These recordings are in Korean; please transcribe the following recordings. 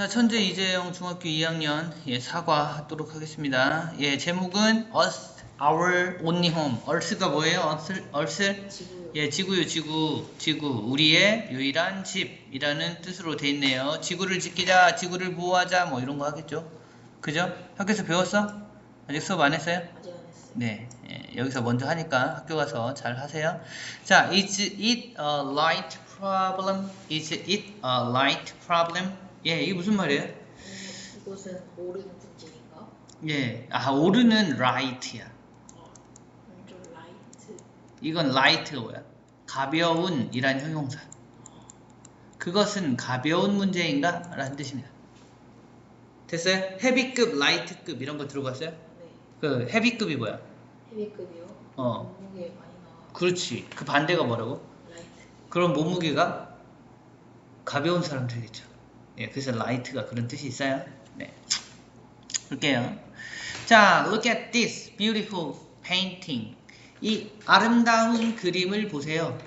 자, 천재 이재영 중학교 2학년 예, 사과하도록 하겠습니다. 예, 제목은 Us, Our Only Home. Earth가 뭐예요? Earth, Earth? 지구 예, 지구요, 지구, 지구. 우리의 유일한 집이라는 뜻으로 돼 있네요. 지구를 지키자, 지구를 보호하자, 뭐 이런 거 하겠죠? 그죠? 학교에서 배웠어? 아직 수업 안 했어요? 아직 안 했어요. 네, 예, 여기서 먼저 하니까 학교 가서 잘 하세요. 자, is it a light problem? Is it a light problem? 예, 이게 무슨 말이에요? 음, 이것은 오르는 분질인가? 예, 아, 오르는 right야. 어, 음, 좀 라이트. 이건 light가 뭐야? 가벼운이란 형용사. 그것은 가벼운 문제인가? 라는 뜻입니다. 됐어요? 헤비급, 라이트급 이런 거 들어봤어요? 네. 그 헤비급이 뭐야? 헤비급이요. 어. 몸무게 많이 나와. 그렇지. 그 반대가 뭐라고? 라이트. 그럼 몸무게가 가벼운 사람들이겠죠. 예, 그래서 light가 그런 뜻이 있어요. 네. 볼게요. 자, look at this beautiful painting. 이 아름다운 그림을 보세요.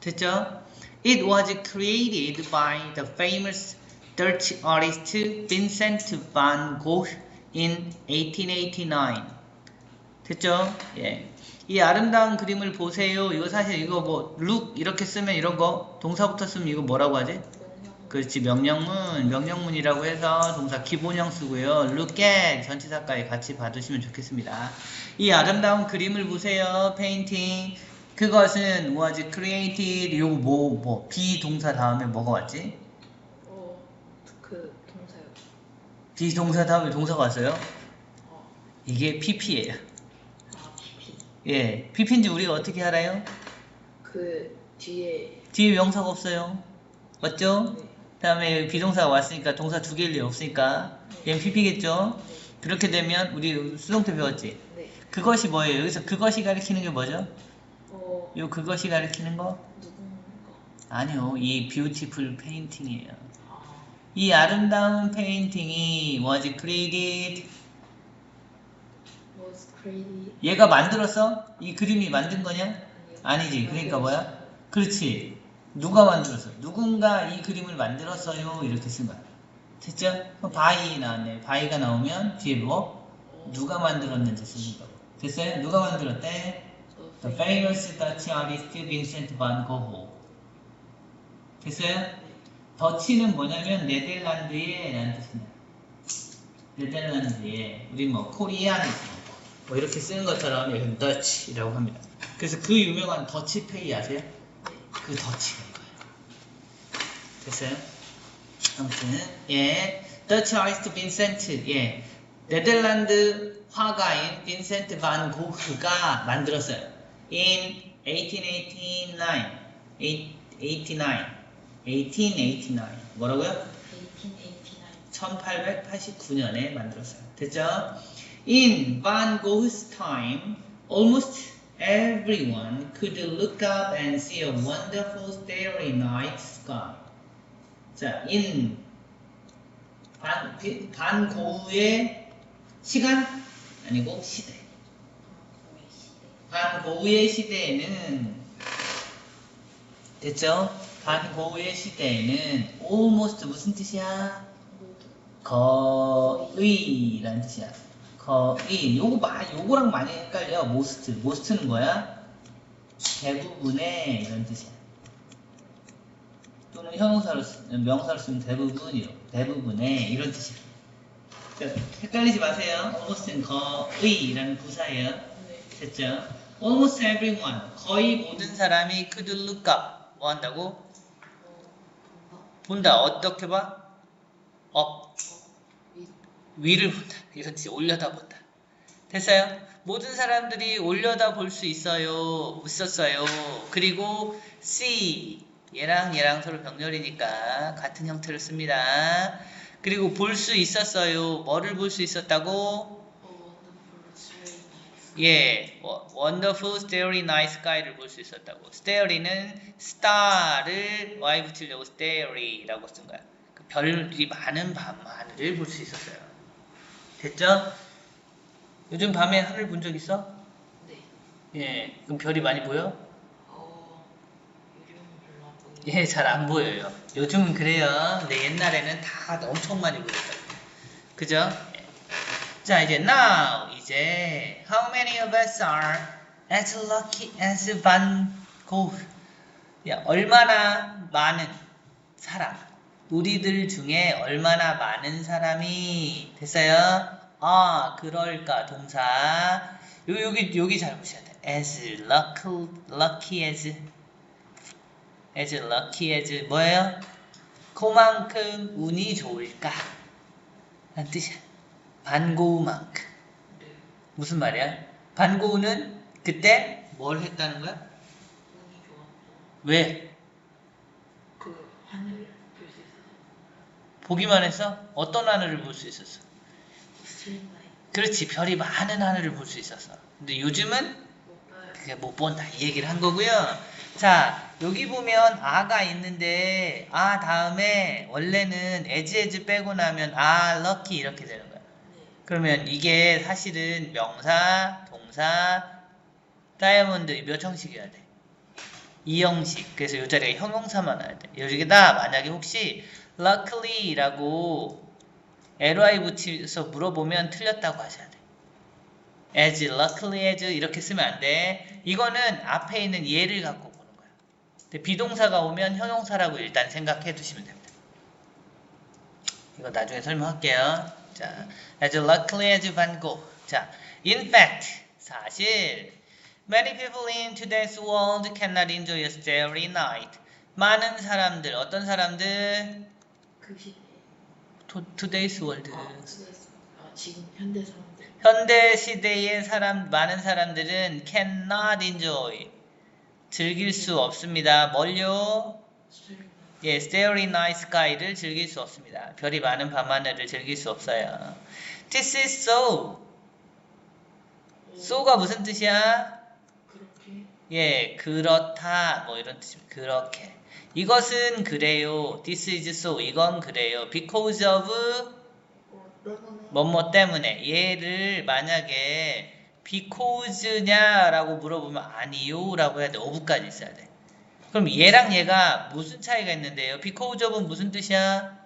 됐죠? It was created by the famous Dutch artist Vincent van Gogh in 1889. 됐죠? 예. 이 아름다운 그림을 보세요. 이거 사실 이거 뭐 look 이렇게 쓰면 이런 거 동사부터 쓰면 이거 뭐라고 하지? 그렇지 명령문 명령문이라고 해서 동사 기본형 쓰고요. look at 전치사까지 같이 봐두시면 좋겠습니다. 이 아름다운 그림을 보세요. painting 그것은 was created 요거 뭐 뭐 비동사 다음에 뭐가 왔지? 어, 그 동사요. 비동사 다음에 동사가 왔어요. 어, 이게 pp예요. 아, PP. 예, pp인지 우리가 어떻게 알아요? 그 뒤에. 뒤에 명사가 없어요. 맞죠? 네. 다음에 비동사가 왔으니까 동사 두 개일 리 없으니까 얘는 pp겠죠? 네. 그렇게 되면 우리 수동 태 배웠지? 네. 그것이 뭐예요? 여기서 그것이 가리키는 게 뭐죠? 어, 요 그것이 가리키는 거? 누군가. 아니요. 이 beautiful painting이에요. 아, 이 아름다운 페인팅이 was created was created. 얘가 만들었어? 이 그림이 만든 거냐? 아니지. 그러니까 뭐야? 그렇지. 누가 만들었어? 누군가 이 그림을 만들었어요. 이렇게 쓴 거야. 됐죠? 그럼 바이 나왔네. 바이가 나오면 뒤에 뭐? 어, 누가 만들었는지 쓰는 거고. 됐어요? 누가 만들었대? 저 The famous Dutch artist Vincent van Gogh. 됐어요? 네. 더치는 뭐냐면 네덜란드의 라는 뜻입니다. 네덜란드의 우리 뭐 코리안 뭐 이렇게 쓰는 것처럼 여기는 더치라고 합니다. 그래서 그 유명한 더치페이 아세요? 네. 그 더치가 이거예요. 됐어요? 아무튼 예, 더치 아리스트 빈센트 예, 네덜란드 화가인 빈센트 반 고흐가 만들었어요. In 1889, 89, 1889 뭐라고요? 1889. 1889년에 만들었어요. 됐죠? In Van Gogh's time, almost everyone could look up and see a wonderful starry night sky. 자, in 반, 비- 반 고흐의 시간 아니고 시대. 방고의 시대. 반 고흐의 시대에는 됐죠? 반 고흐의 시대에는 almost 무슨 뜻이야? 거의라는 뜻이야. 거의 요거 마 요거랑 많이 헷갈려. most most는 뭐야? 대부분의 이런 뜻이야. 또는 형용사로 쓰, 명사로 쓰면 대부분이요. 대부분의 이런 뜻이야. 그러니까 헷갈리지 마세요. almost는 거의라는 부사예요. 네. 됐죠? Almost everyone 거의 모든 사람이 could look up 뭐 한다고? 어, 본다. 어떻게 봐? up 위. 위를 본다. 이런 뜻이 올려다 본다. 됐어요? 모든 사람들이 올려다 볼 수 있어요. 있었어요. 그리고 see 얘랑 얘랑 서로 병렬이니까 같은 형태를 씁니다. 그리고 볼 수 있었어요. 뭐를 볼 수 있었다고? 예, 워- wonderful starry night sky를 볼 수 있었다고. starry는 star를 y 붙이려고 starry라고 쓴 거야. 그 별이 많은 밤하늘을 볼 수 있었어요. 됐죠? 요즘 밤에 하늘 본 적 있어? 네. 예, 그럼 별이 많이 보여? 어, 요즘은 별로 안 보이는데. 예, 잘 안 보여요. 요즘은 그래요. 근데 옛날에는 다 엄청 많이 보였어요. 그죠? 예. 자, 이제 now 이제 how many of us are as lucky as Van Gogh? 야, 얼마나 많은 사람 우리들 중에 얼마나 많은 사람이 됐어요? 아, 그럴까 동사 요, 여기 여기 잘 보셔야 돼. as lucky lucky as as lucky as 뭐예요? 그만큼 운이 좋을까? 라는 뜻이야. 반고우만큼. 네. 무슨 말이야? 반고우는 그때 뭘 했다는 거야? 왜? 그 하늘을 볼 수 있어서. 보기만 해서 어떤 하늘을 볼 수 있었어? 그렇지. 별이 많은 하늘을 볼 수 있었어. 근데 요즘은. 그게 못 본다 이 얘기를 한 거고요. 자 여기 보면 아가 있는데 아 다음에 원래는 as 빼고 나면 아 lucky 이렇게 되는 거야. 네. 그러면 이게 사실은 명사, 동사, 다이아몬드 몇 형식이어야 돼? 이 형식. 그래서 이 자리에 형용사만 와야 돼. 여기다 만약에 혹시 luckilly라고 ly 붙여서 물어보면 틀렸다고 하셔야 돼. as luckily as 이렇게 쓰면 안 돼. 이거는 앞에 있는 예를 갖고 보는 거야. 근데 비동사가 오면 형용사라고 일단 생각해 두시면 됩니다. 이거 나중에 설명할게요. 자, as luckily as Van Gogh. 자, in fact, 사실 many people in today's world cannot enjoy a starry night. 많은 사람들, 어떤 사람들? 그 시대. Today's world. 아, 아, 지금 현대 사람들. 현대 시대의 사람 많은 사람들은 cannot enjoy 즐길 수 없습니다. 뭘요? 예, starry night sky를 즐길 수 없습니다. 별이 많은 밤하늘을 즐길 수 없어요. This is so. so가 무슨 뜻이야? 예, 그렇다 뭐 이런 뜻입니다. 그렇게. 이것은 그래요. This is so. 이건 그래요. Because of 뭐뭐 때문에 얘를 만약에 because냐라고 물어보면 아니요라고 해야 돼. of까지 있어야 돼. 그럼 얘랑 얘가 무슨 차이가 있는데요? because of은 무슨 뜻이야?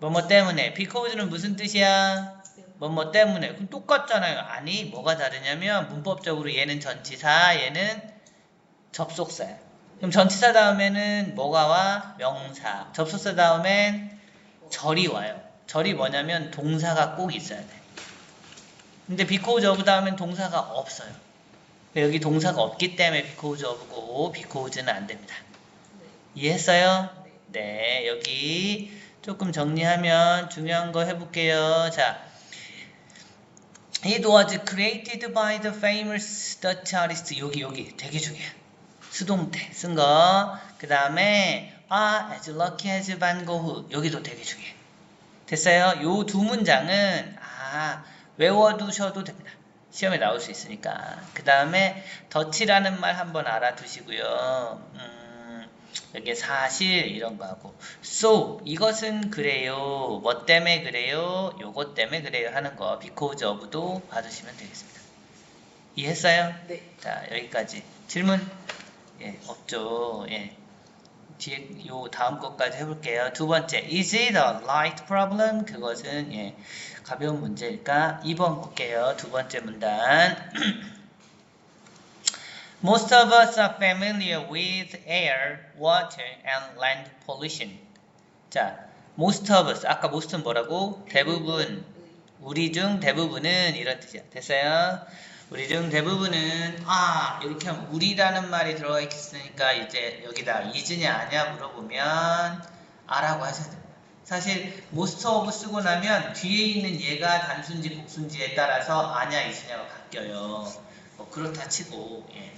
뭐뭐 때문에. because는 무슨 뜻이야? 뭐뭐 때문에. 그럼 똑같잖아요. 아니, 뭐가 다르냐면 문법적으로 얘는 전치사, 얘는 접속사야. 그럼 전치사 다음에는 뭐가 와? 명사. 접속사 다음엔 절이 와요. 절이 뭐냐면 동사가 꼭 있어야 돼. 근데 because of 다음엔 동사가 없어요. 여기 동사가 없기 때문에 because of고 because는 안 됩니다. 네. 이해했어요? 네. 네, 여기 조금 정리하면 중요한 거 해볼게요. 자, It was created by the famous Dutch artist. 여기 여기 되게 중요해. 수동태 쓴 거. 그 다음에 아, as lucky as Van Gogh. 여기도 되게 중요해. 됐어요? 요 두 문장은 아 외워두셔도 됩니다. 시험에 나올 수 있으니까. 그 다음에 덫이라는 말 한번 알아두시고요. 음, 여기 사실 이런 거 하고 so 이것은 그래요. 뭐 때문에 그래요? 요것 때문에 그래요 하는 거 because of도 봐두시면 되겠습니다. 이해했어요? 네. 자 여기까지 질문 예 없죠. 예. 뒤에 요 다음 것까지 해볼게요. 두 번째, is it a light problem? 그것은 예, 가벼운 문제일까? 2번 볼게요. 두 번째 문단. Most of us are familiar with air, water, and land pollution. 자, most of us. 아까 most는 뭐라고? 대부분. 우리 중 대부분은 이런 뜻이야. 됐어요? 우리 중 대부분은 아 이렇게 하면 우리라는 말이 들어가 있으니까 이제 여기다 is냐 아냐 물어보면 아라고 하셔야 됩니다. 사실 most of 쓰고 나면 뒤에 있는 얘가 단순지 복순지에 따라서 아냐 is냐가 바뀌어요. 뭐 그렇다 치고 예.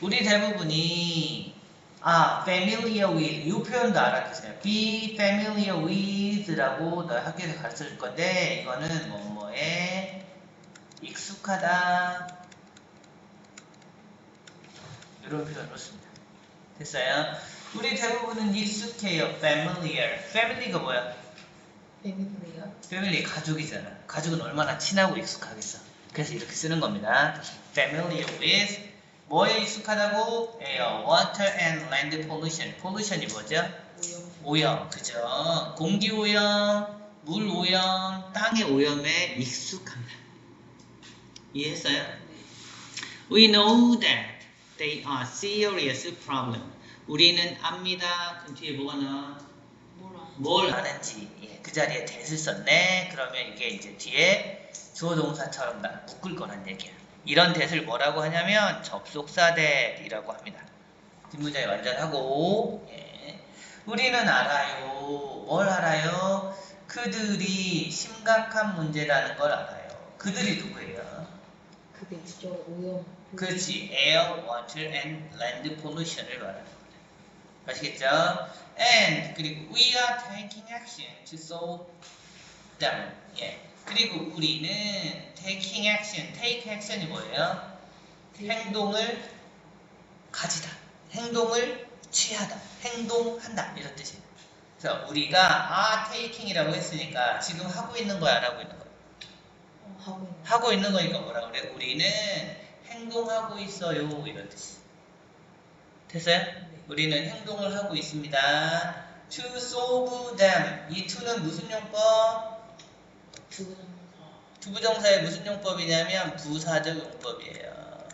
우리 대부분이 아 familiar with 이 표현도 알아두세요. be familiar with라고 너 학교에서 가르쳐 줄 건데 이거는 뭐뭐에 익숙하다 이런 표현으로 씁니다. 됐어요? 우리 대부분은 익숙해요. familiar. family가 뭐야? 패밀리가 패밀리 가족이잖아. 가족은 얼마나 친하고 익숙하겠어. 그래서 이렇게 쓰는 겁니다. familiar with 뭐에 익숙하다고? air, water and land pollution. pollution이 뭐죠? 오염. 오염, 그죠? 공기 오염, 물 오염, 땅의 오염에 익숙합니다. 이해했어요? We know that they are serious problem. 우리는 압니다. 그럼 뒤에 뭐가 나와? 뭐라? 뭘 하는지 예, 그 자리에 대을 썼네. 그러면 이게 이제 뒤에 주어 동사처럼 나 묶을 거란 얘기야. 이런 대을 뭐라고 하냐면 접속사 대이라고 합니다. 뒷문장에 완전하고 예. 우리는 알아요. 뭘 알아요? 그들이 심각한 문제라는 걸 알아요. 그들이 누구예요? 그게 진짜 오염. 그렇지. air, water and land pollution을 말하는 거예요. 아시겠죠? And 그리고 we are taking action to solve them. 예. 그리고 우리는 taking action, take action이 뭐예요? 행동을 가지다. 행동을 취하다. 행동한다. 이런 뜻이에요. 그래서 우리가 are taking이라고 했으니까 지금 하고 있는 거야, 안 하고 있는? 어, 하고 있는. 하고 있는 거니까 뭐라 그래? 우리는 행동하고 있어요. 이런 뜻이. 됐어요? 우리는 행동을 하고 있습니다. To solve them. 이 to는 무슨 용법? 두부정사. 두부정사의 무슨 용법이냐면 부사적 용법이에요.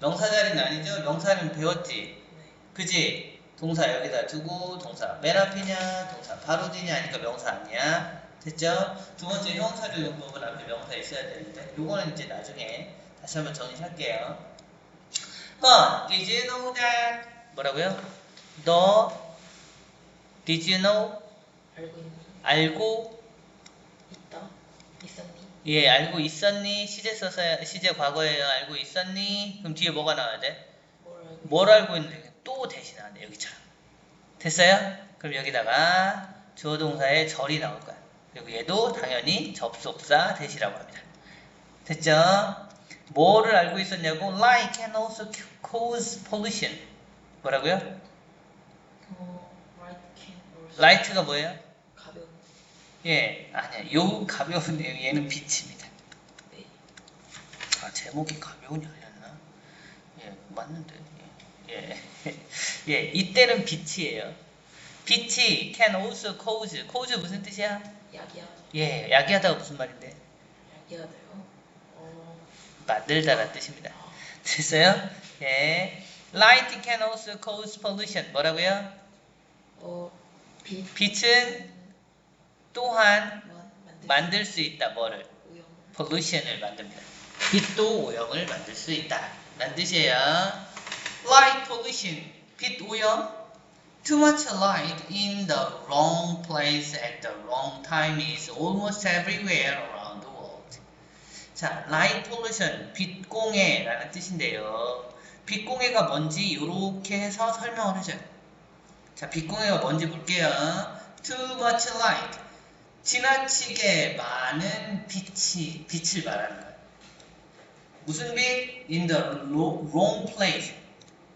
명사 자리는 아니죠? 명사는 배웠지? 네. 그지? 동사 여기다 두고 동사 맨 앞이냐 동사 바로 뒤냐 하니까 명사 아니야 됐죠? 두 번째 형사적 용법은 앞에 명사 있어야 되는데 요거는 이제 나중에 다시 한번 정리할게요 어, did you know that 뭐라고요? 너 did you know 알고. 알고 있다. 있었니? 예 알고 있었니 시제 써서 시제 과거예요 알고 있었니 그럼 뒤에 뭐가 나와야 돼? 뭘 알고? 뭘 알고 있는데 또 대신 하네 여기처럼 됐어요? 그럼 여기다가 주어 동사의 절이 나올 거야 그리고 얘도 당연히 접속사 대시라고 합니다 됐죠? 뭐를 알고 있었냐고 light can also cause pollution 뭐라고요? light가 뭐예요? 가벼운. 예 아니야 요 가벼운 얘는 빛입니다 네. 아 제목이 가벼운이 아니었나? 예 맞는데 예. 예. 예 이때는 빛이에요 빛이 can also cause cause 무슨 뜻이야? 약이야. 예 야기하다가 무슨 말인데? 돼요. 어. 만들다라는 뜻입니다 됐어요? 예 light can also cause pollution 뭐라고요? 어. 빛. 빛은 또한. 만들 수 있다 뭐를? 오염. pollution을 만듭니다. 빛도 오염을 만들 수 있다. 라는 뜻이에요. Light pollution, 빛 오염. Too much light in the wrong place at the wrong time is almost everywhere around the world. 자, light pollution, 빛공해라는 뜻인데요. 빛공해가 뭔지 이렇게 해서 설명을 해줘요. 자, 빛공해가 뭔지 볼게요. Too much light. 지나치게 많은 빛이 빛을 말하는 거예요. 무슨 빛? In the ro- wrong place.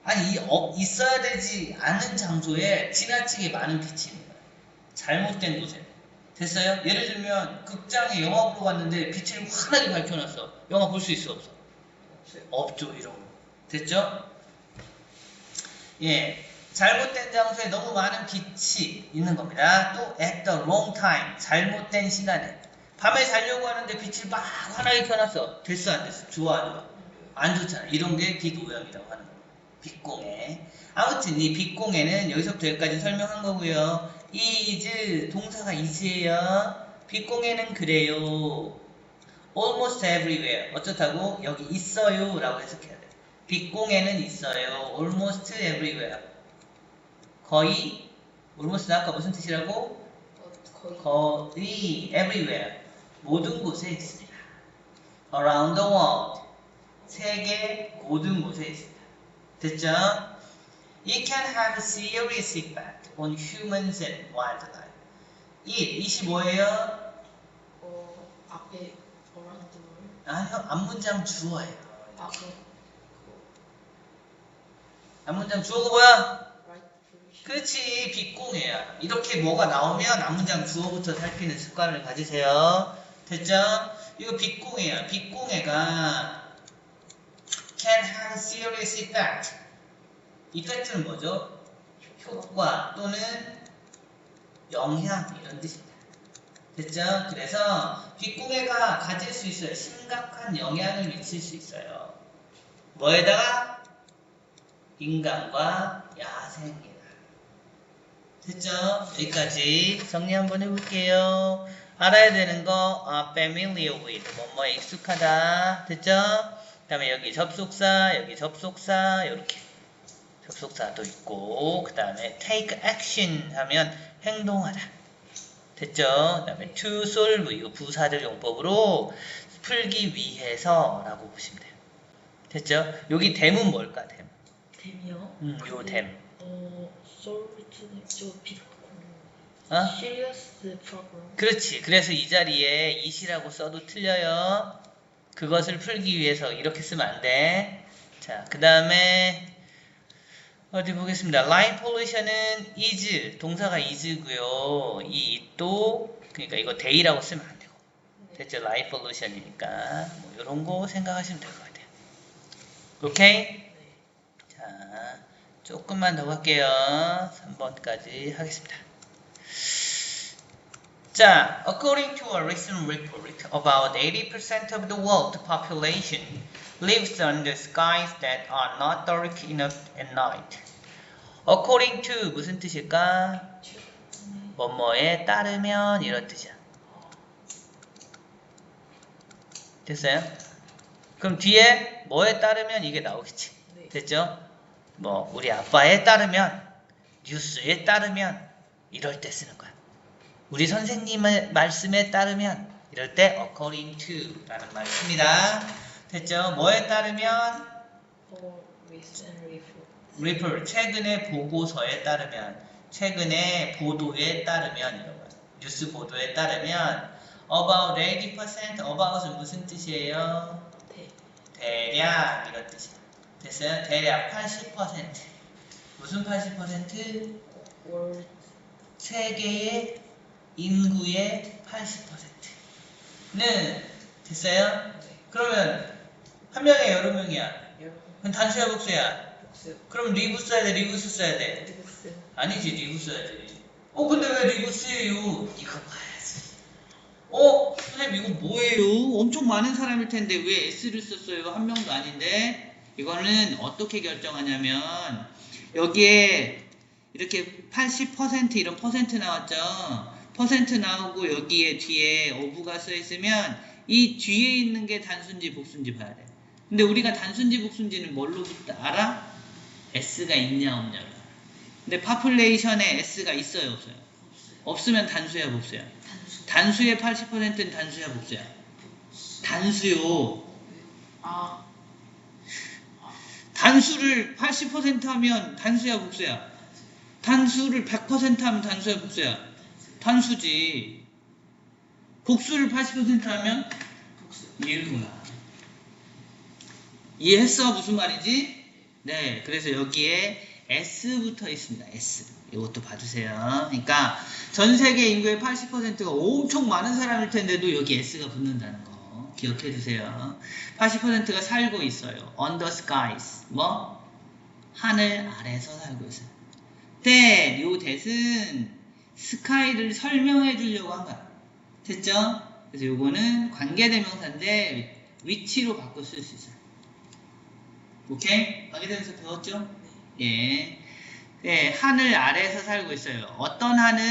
아니 이 어, 있어야 되지 않은 장소에 지나치게 많은 빛이 있는 거예요. 잘못된 곳에. 됐어요? 예를 들면 극장에 영화 보러 갔는데 빛을 환하게 밝혀놨어. 영화 볼 수 있어 없어? 없죠 이런 거. 됐죠? 예. 잘못된 장소에 너무 많은 빛이 있는 겁니다. 또 at the wrong time. 잘못된 시간에. 밤에 자려고 하는데 빛을 막 환하게 켜놨어. 됐어 안 됐어? 좋아 안 좋아? 안 좋잖아. 이런 게 빛 오염이라고 하는 거예요. 빛공해. 아무튼 이 빛공해는 여기서부터 여기까지 설명한 거고요. is 동사가 is예요. 빛공해는 그래요. almost everywhere. 어쩌다고? 여기 있어요. 라고 해석해야 돼. 빛공해는 있어요. almost everywhere. 거의, almost 아까 무슨 뜻이라고? 어, 거의. 거의 everywhere. 모든 곳에 있습니다. around the world. 세계 모든 곳에 있습니다. 됐죠? It can have a serious effect on humans and wildlife. 이 25예요? 어. 앞에. 아니요, 앞문장 주어예요. 앞에. 앞문장 주어가 뭐야? 그렇지, 빛공해야. 이렇게 뭐가 나오면 앞문장 주어부터 살피는 습관을 가지세요. 됐죠? 이거 빛공해야. 빛공해가 can have serious effect. effect는 뭐죠? 효과 또는 영향 이런 뜻입니다. 됐죠? 그래서 귓구개가 가질 수 있어요. 심각한 영향을 미칠 수 있어요. 뭐에다가? 인간과 야생이다. 됐죠? 여기까지 정리 한번 해볼게요. 알아야 되는 거 아, familiar with 뭐뭐에 익숙하다. 됐죠? 그 다음에 여기 접속사, 여기 접속사 이렇게 접속사도 있고 그 다음에 take action 하면 행동하다. 됐죠? 그 다음에 to solve 이거 부사절 용법으로 풀기 위해서 라고 보시면 돼요. 됐죠? 여기 댐은 뭘까 댐? 댐이요? 음, 요 댐. 어, 솔트는 저빛 어? serious problem. 그렇지. 그래서 이 자리에 it이라고 써도 틀려요. 그것을 풀기 위해서 이렇게 쓰면 안 돼. 자, 그 다음에 어디 보겠습니다. line pollution은 is 동사가 is고요. 이 it도 그러니까 이거 day라고 쓰면 안 되고. 됐죠? line pollution이니까 뭐 이런 거 생각하시면 될 것 같아요. 오케이? 네. 자, 조금만 더 갈게요. 3번까지 하겠습니다. 자, according to a recent report, about 80% of the world population lives under skies that are not dark enough at night. according to 무슨 뜻일까? 뭐뭐에 따르면 이런 뜻이야. 됐어요? 그럼 뒤에 뭐에 따르면 이게 나오겠지. 네. 됐죠? 뭐 우리 아빠에 따르면 뉴스에 따르면 이럴 때 쓰는 거야. 우리 선생님의 말씀에 따르면 이럴 때 according to라는 말을 씁니다. 됐죠? 뭐에 따르면 report. 최근의 보고서에 따르면 최근의 보도에 따르면 거 뉴스 보도에 따르면 about 80% about은 무슨 뜻이에요? 대. 대략 이런 뜻이야. 됐어요? 대략 80% 무슨 80%? world 세계의 인구의 80%는 됐어요? 네. 그러면 한 명에 여러 명이야. 그럼 단수야 복수야. 복수 그럼 리브 써야 돼, 리브스 써야 돼. 리브스 아니지, 리브 써야지. 어, 근데 왜 리브 쓰예요? 이거 봐야지. 어, 선생님 이거 뭐예요? 엄청 많은 사람일 텐데 왜 S를 썼어요? 한 명도 아닌데. 이거는 어떻게 결정하냐면 여기에 이렇게 80% 이런 퍼센트 나왔죠. 퍼센트 나오고 여기에 뒤에 오브가 써 있으면 이 뒤에 있는 게 단순지 복순지 봐야 돼. 근데 우리가 단순지 복순지는 뭘로 알아? S가 있냐 없냐. 근데 파퓰레이션에 S가 있어요 없어요? 없으면 단수야 복수야. 단수 단수 의 80%는 단수야 복수야. 단수요. 아 단수를 80% 하면 단수야 복수야. 단수를 100% 하면 단수야 복수야. 단수지. 복수를 80% 하면 복수 일구나. 이해했어? 무슨 말인지? 네, 그래서 여기에 S 붙어 있습니다. S. 이것도 봐주세요. 그러니까 전 세계 인구의 80%가 엄청 많은 사람일 텐데도 여기 S가 붙는다는 거 기억해 주세요. 80%가 살고 있어요. Under skies. 뭐? 하늘 아래서 살고 있어요. that, 요 that은 스카이를 설명해 주려고 한 거야. 됐죠? 그래서 요거는 관계대명사인데 위치로 바꿔 쓸 수 있어요. 오케이? 관계대명사 배웠죠? 예. 예, 하늘 아래에서 살고 있어요. 어떤 하늘?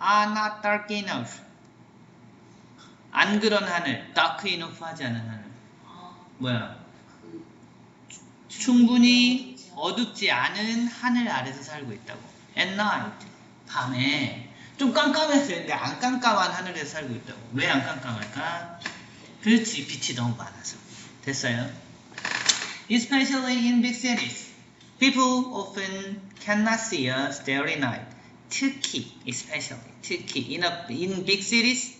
are not dark enough. 안 그런 하늘. dark enough 하지 않은 하늘. 아 뭐야? 그 충분히 어둡지 않은 하늘 아래서 살고 있다고. at night. 밤에. 좀 깜깜했어야 되는데 안 깜깜한 하늘에서 살고 있다고. 왜 안 깜깜할까? 그렇지. 빛이 너무 많아서. 됐어요? Especially in big cities. People often cannot see a starry night. 특히, especially, 특히 in, a, in big cities,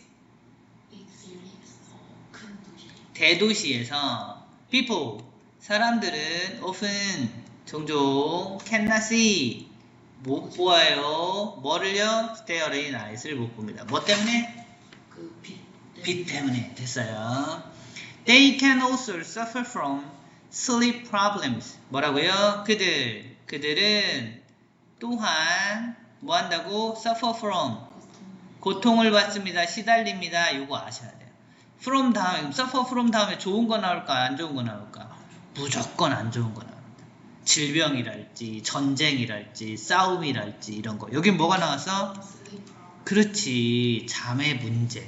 대도시에서 people, 사람들은 often, 종종 cannot see, 못 보아요. 뭐를요? starry night을 못 봅니다. 뭐 때문에? 그빛 빛 때문에 됐어요. They can also suffer from sleep problems. 뭐라고요? 그들 그들은 또한 뭐 한다고 suffer from 고통을 받습니다. 시달립니다. 이거 아셔야 돼요. from 다음에 suffer from 다음에 좋은 거 나올까 안 좋은 거 나올까? 무조건 안 좋은 거 나옵니다. 질병이랄지 전쟁이랄지 싸움이랄지 이런 거. 여긴 뭐가 나왔어? 그렇지. 잠의 문제.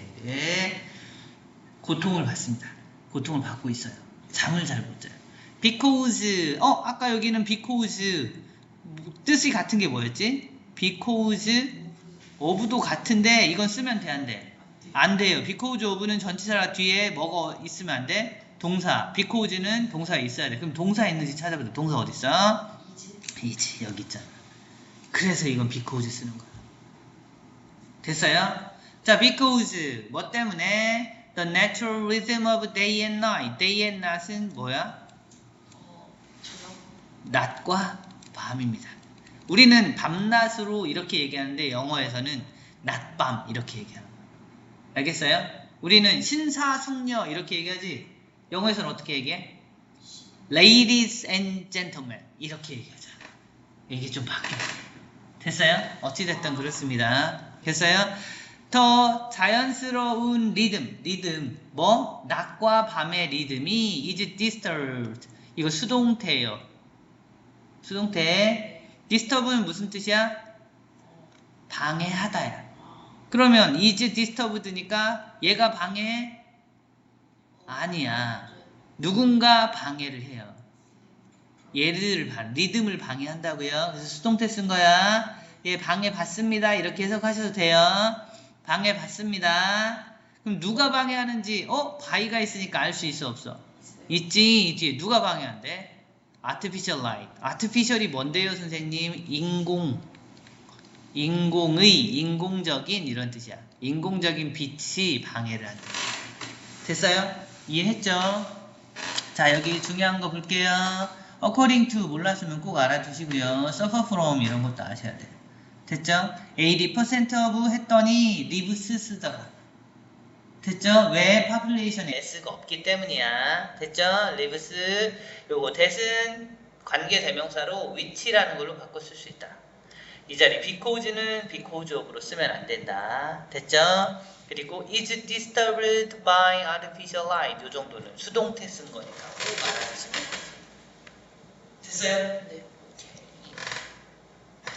고통을 받습니다. 고통을 받고 있어요. 잠을 잘 못 자요. because 어 아까 여기는 because 뜻이 같은 게 뭐였지? because of도 같은데 이건 쓰면 돼 안 돼? 안 돼요. because of는 전치사가 뒤에 뭐가 있으면 안 돼? 동사. because는 동사가 있어야 돼. 그럼 동사 있는지 찾아보자. 동사 어디 있어? 이지 여기 있잖아. 그래서 이건 because 쓰는 거야. 됐어요? 자, because 뭐 때문에 the natural rhythm of day and night. day and night은 뭐야? 낮과 밤입니다. 우리는 밤낮으로 이렇게 얘기하는데 영어에서는 낮밤 이렇게 얘기하는 거예요. 알겠어요? 우리는 신사숙녀 이렇게 얘기하지 영어에서는 어떻게 얘기해? Ladies and gentlemen 이렇게 얘기하잖아. 이게 좀 바뀌어. 됐어요? 어찌됐든 그렇습니다. 됐어요? 더 자연스러운 리듬, 리듬, 뭐? 낮과 밤의 리듬이 is disturbed. 이거 수동태예요. 수동태. disturb는 무슨 뜻이야? 방해하다야. 그러면 is disturbed니까 얘가 방해? 아니야. 누군가 방해를 해요. 방, 리듬을 방해한다고요. 그래서 수동태 쓴 거야. 예, 방해 받습니다. 이렇게 해석하셔도 돼요. 방해 받습니다. 그럼 누가 방해하는지 어 바위가 있으니까 알 수 있어 없어? 있지 있지. 누가 방해한대? artificial light. artificial이 뭔데요, 선생님? 인공. 인공의, 인공적인 이런 뜻이야. 인공적인 빛이 방해를 한다. 됐어요? 이해했죠? 자, 여기 중요한 거 볼게요. according to 몰랐으면 꼭 알아두시고요. suffer from 이런 것도 아셔야 돼요. 됐죠? 80% of 했더니 lives 쓰다가. 됐죠? 왜 population에 s가 없기 때문이야. 됐죠? lives 요거 대신 관계 대명사로 which라는 걸로 바꿔 쓸 수 있다. 이 자리 because는 because of로 쓰면 안 된다. 됐죠? 그리고 is disturbed by artificial light 요 정도는 수동 태 쓴 거니까 돼요. 됐어요? 네.